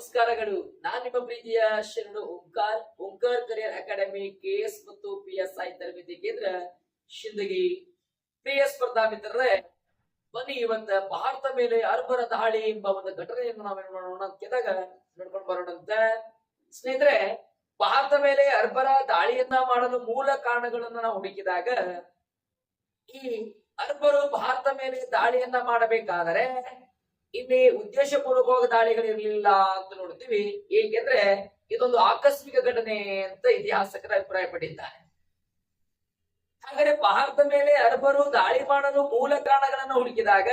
ನಮಸ್ಕಾರಗಳು. ನಾನ್ ನಿಮ್ಮ ಪ್ರೀತಿಯ Sharanu Omkar Omkar career academy, K S ಮತ್ತು ಪಿ ಎಸ್ ಐ ತರಬೇತಿ ಕೇಂದ್ರ ಶಿಂದಗಿ. ಪ್ರಿಯ ಸ್ಪರ್ಧಾ ಮಿತ್ರರೇ, ಬನ್ನಿ ಇವತ್ತ ಭಾರತ ಮೇಲೆ ಅರ್ಬರ ದಾಳಿ ಎಂಬ ಒಂದು ಘಟನೆಯನ್ನು ನಾವೇನ್ ಮಾಡೋಣ ಅಂತ ಕೇಳಿದಾಗ ನೋಡ್ಕೊಂಡು ಬರೋಣಂತ. ಸ್ನೇಹಿತರೆ, ಭಾರತ ಮೇಲೆ ಅರ್ಬರ ದಾಳಿಯನ್ನ ಮಾಡಲು ಮೂಲ ಕಾರಣಗಳನ್ನ ನಾವು ಹುಡುಕಿದಾಗ, ಈ ಅರ್ಬರು ಭಾರತ ಮೇಲೆ ದಾಳಿಯನ್ನ ಮಾಡಬೇಕಾದರೆ ಇಲ್ಲಿ ಉದ್ದೇಶಪೂರ್ವಕವಾಗಿ ದಾಳಿಗಳಿರಲಿಲ್ಲ ಅಂತ ನೋಡ್ತೀವಿ. ಏಕೆಂದ್ರೆ ಇದೊಂದು ಆಕಸ್ಮಿಕ ಘಟನೆ ಅಂತ ಇತಿಹಾಸಕರ ಅಭಿಪ್ರಾಯ ಪಟ್ಟಿದ್ದಾರೆ ಹಾಗಾದ್ರೆ ಭಾರತ ಮೇಲೆ ಅರಬರು ದಾಳಿ ಮಾಡಲು ಮೂಲ ಕಾರಣಗಳನ್ನು ಹುಡುಕಿದಾಗ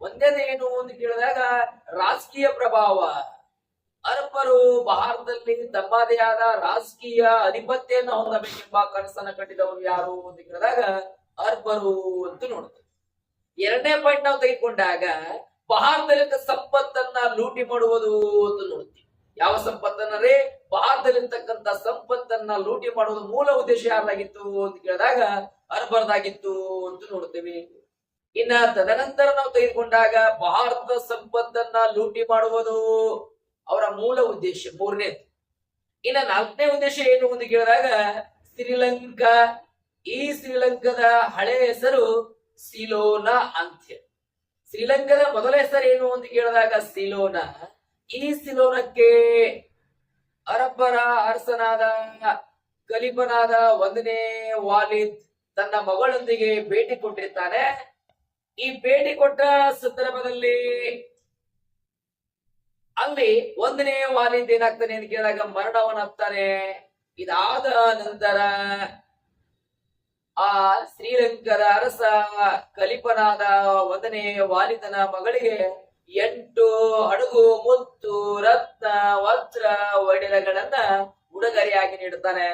ಒಂದೇದೇನು ಅಂತ ಕೇಳಿದಾಗ ರಾಜಕೀಯ ಪ್ರಭಾವ. ಅರಬ್ಬರು ಭಾರತದಲ್ಲಿ ತಮ್ಮದೇ ಆದ ರಾಜಕೀಯ ಅಧಿಪತ್ಯವನ್ನು ಹೊಂದಬೇಕೆಂಬ ಕನಸನ್ನ ಕಟ್ಟಿದವರು ಯಾರು ಅಂತ ಕೇಳಿದಾಗ ಅರ್ಬರು ಅಂತ ನೋಡ್ತೀವಿ ಎರಡನೇ ಪಾಯಿಂಟ್ ನಾವು ತೆಗೆದುಕೊಂಡಾಗ ಭಾರತದಲ್ಲಿದ್ದ ಸಂಪತ್ತನ್ನ ಲೂಟಿ ಮಾಡುವುದು ಅಂತ ನೋಡ್ತೀವಿ ಯಾವ ಸಂಪತ್ತನ್ನರೇ ಭಾರತದಲ್ಲಿರ್ತಕ್ಕಂಥ ಸಂಪತ್ತನ್ನ ಲೂಟಿ ಮಾಡುವ ಮೂಲ ಉದ್ದೇಶ ಯಾರಾಗಿತ್ತು ಅಂತ ಕೇಳಿದಾಗ ಅರ್ಬರ್ದಾಗಿತ್ತು ಅಂತ ನೋಡ್ತೇವೆ. ಇನ್ನ ತದನಂತರ ನಾವು ತೆಗೆದುಕೊಂಡಾಗ ಭಾರತದ ಸಂಪತ್ತನ್ನ ಲೂಟಿ ಮಾಡುವುದು ಅವರ ಮೂಲ ಉದ್ದೇಶ ಮೂರನೇದು ಇನ್ನ ನಾಲ್ಕನೇ ಉದ್ದೇಶ ಏನು ಅಂತ ಕೇಳಿದಾಗ ಶ್ರೀಲಂಕಾ, ಈ ಶ್ರೀಲಂಕಾದ ಹಳೆ ಹೆಸರು ಸಿಲೋನಾ ಅಂತ್ಯ. ಶ್ರೀಲಂಕಾದ ಮೊದಲ ಹೆಸರೇನು ಅಂತ ಕೇಳಿದಾಗ ಸಿಲೋನ. ಈ ಸಿಲೋನಕ್ಕೆ ಅರಬ್ಬರ ಅರಸನಾದ, ಕಲಿಪನಾದ ಒಂದನೇ ವಾಲಿದ್ ತನ್ನ ಮಗಳೊಂದಿಗೆ ಭೇಟಿ ಕೊಟ್ಟಿರ್ತಾನೆ. ಈ ಭೇಟಿ ಕೊಟ್ಟ ಸಂದರ್ಭದಲ್ಲಿ ಅಲ್ಲಿ ಒಂದನೇ ವಾಲಿದ್ ಏನಾಗ್ತಾನೆ ಅಂತ ಕೇಳಿದಾಗ ಮರಣವನ್ನಾಗ್ತಾನೆ ಇದಾದ ನಂತರ ಆ ಶ್ರೀಲಂಕರ ಅರಸ ಕಲಿಪನಾದ ವದನೆ ವಾಲಿದನ ಮಗಳಿಗೆ ಎಂಟು ಹಡಗು ಮುತ್ತು, ರತ್ನ, ವಜ್ರ ವಡಿರಗಳನ್ನ ಉಡುಗೊರೆಯಾಗಿ ನೀಡುತ್ತಾನೆ.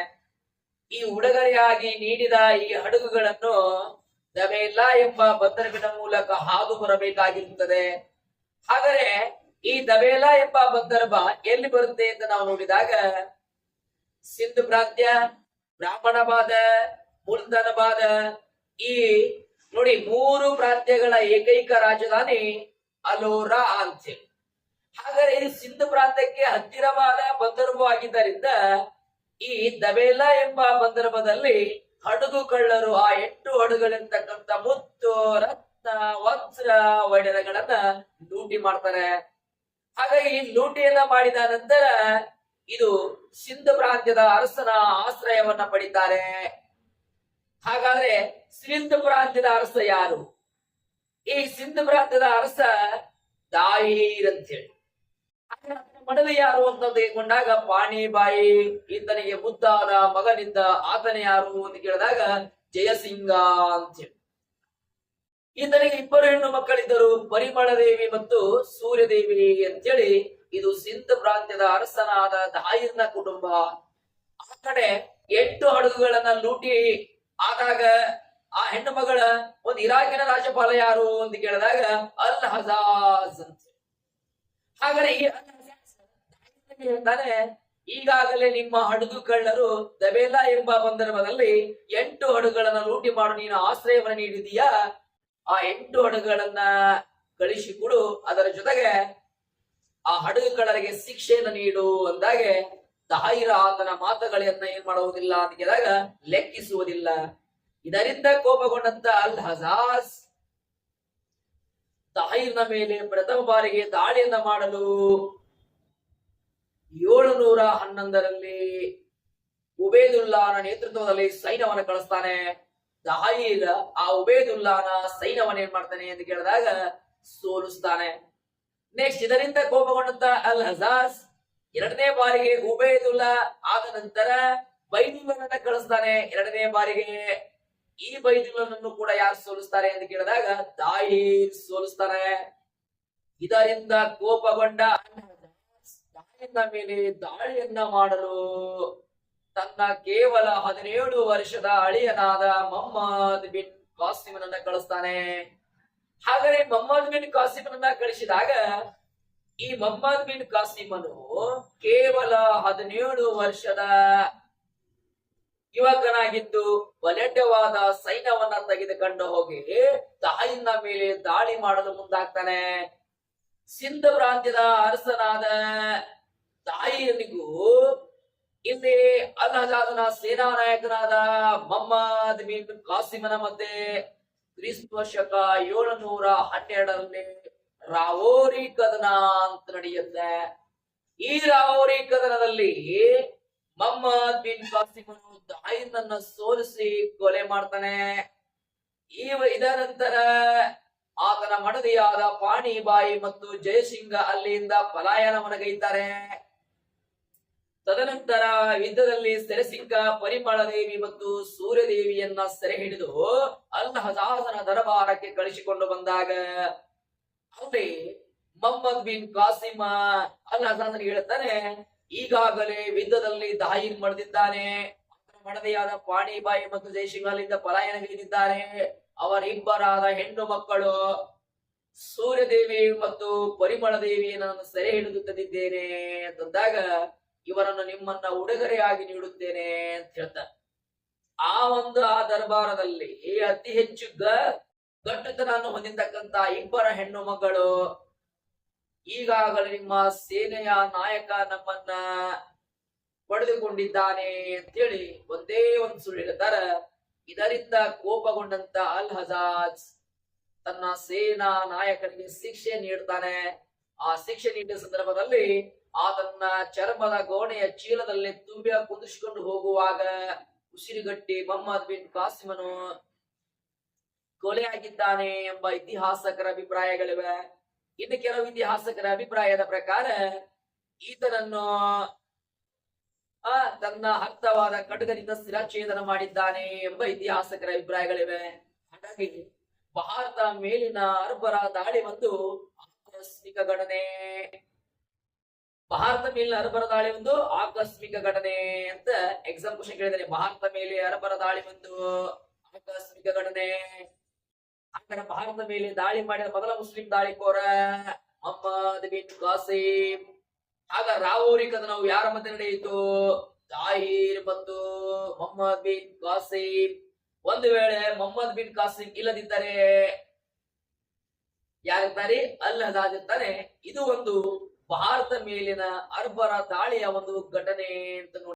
ಈ ಉಡುಗೊರೆಯಾಗಿ ನೀಡಿದ ಈ ಹಡಗುಗಳನ್ನು ದವೆಲ್ಲ ಎಂಬ ಬಂದರವಿನ ಮೂಲಕ ಹಾದು ಬರಬೇಕಾಗಿರುತ್ತದೆ. ಆದರೆ ಈ ದವೇಲ ಎಂಬ ಬಂದರ್ಭ ಎಲ್ಲಿ ಬರುತ್ತೆ ಅಂತ ನಾವು ನೋಡಿದಾಗ ಸಿಂಧು ಪ್ರಾಂತ್ಯ ಬ್ರಾಹ್ಮಣವಾದ ಮುಲ್ದನವಾದ ಈ ನೋಡಿ ಮೂರು ಪ್ರಾಂತ್ಯಗಳ ಏಕೈಕ ರಾಜಧಾನಿ ಅಲೋರಾ ಅಂತ ಹಾಗಾದ್ರೆ ಇದು ಸಿಂಧು ಪ್ರಾಂತ್ಯಕ್ಕೆ ಹತ್ತಿರವಾದ ಬಂದರ್ಭ ಆಗಿದ್ದರಿಂದ ಈ ದಬೇಲ ಎಂಬ ಬಂದರ್ಭದಲ್ಲಿ ಹಡಗು ಕಳ್ಳರು ಆ ಎಂಟು ಹಡಗುಗಳಿರ್ತಕ್ಕಂಥ ಮುತ್ತು, ರತ್ನ, ವಜ್ರ ವೈಡರಗಳನ್ನ ಲೂಟಿ ಮಾಡ್ತಾರೆ. ಹಾಗಾಗಿ ಲೂಟಿಯನ್ನ ಮಾಡಿದ ನಂತರ ಇದು ಸಿಂಧು ಪ್ರಾಂತ್ಯದ ಅರಸನ ಆಶ್ರಯವನ್ನ ಪಡಿತಾರೆ. ಹಾಗಾದ್ರೆ ಸಿಂಧು ಪ್ರಾಂತ್ಯದ ಅರಸ ಯಾರು? ಈ ಸಿಂಧು ಪ್ರಾಂತ್ಯದ ಅರಸ ದಾಯಿರ್ ಅಂತ ಹೇಳಿ ಮಡಲಿ ಯಾರು ಅಂತ ತೆಗೆದುಕೊಂಡಾಗ ಪಾಣಿಬಾಯಿ ಈತನಿಗೆ ಮುದ್ದಾದ ಮಗನಿಂದ ಆತನ ಯಾರು ಅಂತ ಕೇಳಿದಾಗ ಜಯಸಿಂಗ ಅಂತ ಹೇಳಿ ಈತನಿಗೆ ಇಬ್ಬರು ಹೆಣ್ಣು ಮಕ್ಕಳಿದ್ದರು ಪರಿಮಳ ದೇವಿ ಮತ್ತು ಸೂರ್ಯದೇವಿ ಅಂತೇಳಿ. ಇದು ಸಿಂಧ್ ಪ್ರಾಂತ್ಯದ ಅರಸನಾದ ದಾಯಿರ್ನ ಕುಟುಂಬ. ಆ ಕಡೆ ಎಂಟು ಹಡಗುಗಳನ್ನ ಲೂಟಿ ಆದಾಗ ಆ ಹೆಣ್ಣು ಮಗಳ ಒಂದು ಇರಾಕಿನ ರಾಜ್ಯಪಾಲ ಯಾರು ಅಂತ ಕೇಳಿದಾಗ ಅಲ್ ಹಜಾಜ್ ಅಂತ. ಹಾಗಾದ್ರೆ ಈ ಹೇಳ್ತಾನೆ ಈಗಾಗಲೇ ನಿಮ್ಮ ಹಡಗು ಕಳ್ಳರು ದಬೇಲ ಎಂಬ ಸಂದರ್ಭದಲ್ಲಿ ಎಂಟು ಹಡಗುಗಳನ್ನ ಲೂಟಿ ಮಾಡು, ನೀನು ಆಶ್ರಯವನ್ನ ನೀಡಿದೀಯಾ ಆ ಎಂಟು ಹಡಗುಗಳನ್ನ ಕಳಿಸಿಕೊಡು ಅದರ ಜೊತೆಗೆ ಆ ಹಡಗು ಕಳ್ಳರಿಗೆ ಶಿಕ್ಷೆಯನ್ನು ನೀಡು ಅಂದಾಗೆ ದಾಯಿರ ಆತನ ಮಾತುಗಳನ್ನ ಏನ್ ಮಾಡುವುದಿಲ್ಲ ಅಂತ ಕೇಳಿದಾಗ ಲೆಕ್ಕಿಸುವುದಿಲ್ಲ. ಇದರಿಂದ ಕೋಪಗೊಂಡಂತ ಅಲ್ ಹಜಾಸ್ ದಹೈರ್ನ ಮೇಲೆ ಪ್ರಥಮ ಬಾರಿಗೆ ದಾಳಿಯನ್ನ ಮಾಡಲು ಏಳು ನೂರ ಹನ್ನೊಂದರಲ್ಲಿ ಉಬೇದುಲ್ಲಾನ ನೇತೃತ್ವದಲ್ಲಿ ಸೈನ್ಯವನ್ನು ಕಳಿಸ್ತಾನೆ. ದಹೈರ್ ಆ ಉಬೇದುಲ್ಲಾನ ಸೈನ್ಯವನ್ನ ಏನ್ ಮಾಡ್ತಾನೆ ಅಂತ ಕೇಳಿದಾಗ ಸೋಲಿಸ್ತಾನೆ. ನೆಕ್ಸ್ಟ್ ಇದರಿಂದ ಕೋಪಗೊಂಡಂತ ಅಲ್ ಹಜಾಸ್ ಎರಡನೇ ಬಾರಿಗೆ ಉಬೇದುಲ್ಲಾ ಆದ ನಂತರ ಬೈದುಲ್ಲನನ್ನ ಕಳಿಸ್ತಾನೆ. ಎರಡನೇ ಬಾರಿಗೆ ಈ ಬೈದುಲನನ್ನು ಕೂಡ ಯಾರು ಸೋಲಿಸ್ತಾರೆ ಎಂದು ಕೇಳಿದಾಗ ದಾಯಿ ಸೋಲಿಸ್ತಾರೆ ಇದರಿಂದ ಕೋಪಗೊಂಡ ಅಲ್ ಮೇಲೆ ದಾಳಿಯನ್ನ ಮಾಡಲು ತನ್ನ ಕೇವಲ ಹದಿನೇಳು ವರ್ಷದ ಅಳಿಯನಾದ ಮೊಹಮ್ಮದ್ ಬಿನ್ ಕಾಸಿಮನನ್ನ ಕಳಿಸ್ತಾನೆ. ಹಾಗಾದ್ರೆ ಮೊಹಮ್ಮದ್ ಬಿನ್ ಕಾಸಿಮನನ್ನ ಕಳಿಸಿದಾಗ ಈ ಮೊಹಮ್ಮದ್ ಬಿನ್ ಕಾಸಿಮನು ಕೇವಲ ಹದಿನೇಳು ವರ್ಷದ ಯುವಕನಾಗಿದ್ದು ಬಲಿಷ್ಠವಾದ ಸೈನ್ಯವನ್ನ ತೆಗೆದುಕೊಂಡು ಹೋಗಿ ತಾಯಿನ ಮೇಲೆ ದಾಳಿ ಮಾಡಲು ಮುಂದಾಗ್ತಾನೆ. ಸಿಂಧ ಪ್ರಾಂತ್ಯದ ಅರಸನಾದ ತಾಯಿಯನಿಗೂ ಇಲ್ಲಿ ಅಲ್ ಹಜಾದನ ಸೇನಾ ನಾಯಕನಾದ ಮೊಹಮ್ಮದ್ ಬಿನ್ ಕಾಸಿಮನ ಮತ್ತೆ ಕ್ರಿಸ್ತ ಶಕ ಏಳುನೂರ ಹನ್ನೆರಡರಲ್ಲಿ ರಾವೋರಿ ಕದನ ಅಂತ ನಡೆಯುತ್ತೆ. ಈ ರಾವೋರಿ ಕದನದಲ್ಲಿ ಮಹಮ್ಮದ್ ಬಿನ್ ಕಾಸಿಮನು ದಾಯಿನನ್ನ ಸೋಲಿಸಿ ಕೊಲೆ ಮಾಡ್ತಾನೆ. ಈ ಇದರ ನಂತರ ಆತನ ಮಡದಿಯಾದ ಪಾಣಿಬಾಯಿ ಮತ್ತು ಜಯಸಿಂಗ ಅಲ್ಲಿಂದ ಪಲಾಯನವನಗೈತಾರೆ ತದನಂತರ ಯುದ್ಧದಲ್ಲಿ ಸೆರೆಸಿಂಗ ಪರಿಮಳ ದೇವಿ ಮತ್ತು ಸೂರ್ಯದೇವಿಯನ್ನ ಸೆರೆ ಹಿಡಿದು ಅಲ್ಲ ಹಜಾಜನ ದರಬಾರಕ್ಕೆ ಕಳಿಸಿಕೊಂಡು ಬಂದಾಗ ಅಲ್ಲಿ ಮೊಹಮ್ಮದ್ ಬಿನ್ ಕಾಸಿಮ ಅಲ್ ಹಸನ್ ಹೇಳ್ತಾನೆ ಈಗಾಗಲೇ ಯುದ್ಧದಲ್ಲಿ ದಾಯಿನ್ ಮಡಿದಿದ್ದಾನೆ ಮಡದೆಯಾದ ಪಾಣಿಬಾಯಿ ಮತ್ತು ಜಯಸಿಂಗ ಪಲಾಯನ ಪಲಾಯನಗೈದಿದ್ದಾರೆ ಅವರಿಬ್ಬರಾದ ಹೆಣ್ಣು ಮಕ್ಕಳು ಸೂರ್ಯದೇವಿ ಮತ್ತು ಪರಿಮಳ ದೇವಿ ನಾನು ಸೆರೆ ಅಂತಂದಾಗ ಇವರನ್ನು ನಿಮ್ಮನ್ನ ಉಡುಗೊರೆಯಾಗಿ ನೀಡುತ್ತೇನೆ ಅಂತ ಹೇಳ್ತಾರೆ ಆ ಒಂದು ಆ ದರ್ಬಾರದಲ್ಲಿ ಅತಿ ಹೆಚ್ಚು ಗ ಗಟ್ಟುತನವನ್ನು ಹೊಂದಿರ್ತಕ್ಕಂತ ಇಬ್ಬರ ಹೆಣ್ಣು ಮಗಳು. ಈಗಾಗಲೇ ನಿಮ್ಮ ಸೇನೆಯ ನಾಯಕ ನಮ್ಮನ್ನ ಪಡೆದುಕೊಂಡಿದ್ದಾನೆ ಅಂತೇಳಿ ಒಂದೇ ಒಂದು ಸುಳ್ಳು ಹೇಳ್ತಾರ. ಇದರಿಂದ ಕೋಪಗೊಂಡಂತ ಅಲ್ ಹಜಾಜ್ ತನ್ನ ಸೇನಾ ನಾಯಕನಿಗೆ ಶಿಕ್ಷೆ ನೀಡ್ತಾನೆ. ಆ ಶಿಕ್ಷೆ ನೀಡಿದ ಸಂದರ್ಭದಲ್ಲಿ ಆತನ್ನ ಚರ್ಮದ ಗೋಣೆಯ ಚೀಲದಲ್ಲಿ ತುಂಬಿ ಕುದಿಸಿಕೊಂಡು ಹೋಗುವಾಗ ಉಸಿರುಗಟ್ಟಿ ಮೊಹಮ್ಮದ್ ಬಿನ್ ಕಾಸಿಮನು ಕೊಲೆಯಾಗಿದ್ದಾನೆ ಎಂಬ ಇತಿಹಾಸಕರ ಅಭಿಪ್ರಾಯಗಳಿವೆ. ಇನ್ನು ಕೆಲವು ಇತಿಹಾಸಕರ ಅಭಿಪ್ರಾಯದ ಪ್ರಕಾರ ಈತನನ್ನು, ಆ, ತನ್ನ ಹಕ್ತವಾದ ಖಡ್ಗದಿಂದ ಸ್ಥಿರಚ್ಛೇದನ ಮಾಡಿದ್ದಾನೆ ಎಂಬ ಇತಿಹಾಸಕರ ಅಭಿಪ್ರಾಯಗಳಿವೆ. ಹಾಗಾಗಿ ಭಾರತ ಮೇಲಿನ ಅರ್ಬರ ದಾಳಿ ಒಂದು ಆಕಸ್ಮಿಕ ಘಟನೆ. ಭಾರತ ಮೇಲಿನ ಅರ್ಬರ ದಾಳಿ ಒಂದು ಆಕಸ್ಮಿಕ ಘಟನೆ ಅಂತ ಎಕ್ಸಾಮ್ ಕ್ವಶನ್ ಕೇಳಿದರೆ ಭಾರತ ಮೇಲೆ ಅರ್ಬರ ದಾಳಿ ಒಂದು ಆಕಸ್ಮಿಕ ಘಟನೆ. ಆಗ ಭಾರತದ ಮೇಲೆ ದಾಳಿ ಮಾಡಿದ ಮೊದಲ ಮುಸ್ಲಿಂ ದಾಳಿಕೋರ ಮೊಹಮ್ಮದ್ ಬಿನ್ ಕಾಸಿಂ ಆಗ ರಾವೋರಿ ಕದನವು ಯಾರ ಮಧ್ಯೆ ನಡೆಯಿತು? ಜಾಹೀರ್ ಮತ್ತು ಮೊಹಮ್ಮದ್ ಬಿನ್ ಕಾಸಿಂ ಒಂದು ವೇಳೆ ಮೊಹಮ್ಮದ್ ಬಿನ್ ಕಾಸಿಂ ಇಲ್ಲದಿದ್ದರೆ ಯಾರಿದ್ದಾರೆ? ಅಲ್ ಹಜಾಜ್ ಇದು ಒಂದು ಭಾರತ ಮೇಲಿನ ಅರ್ಬರ ದಾಳಿಯ ಒಂದು ಘಟನೆ ಅಂತ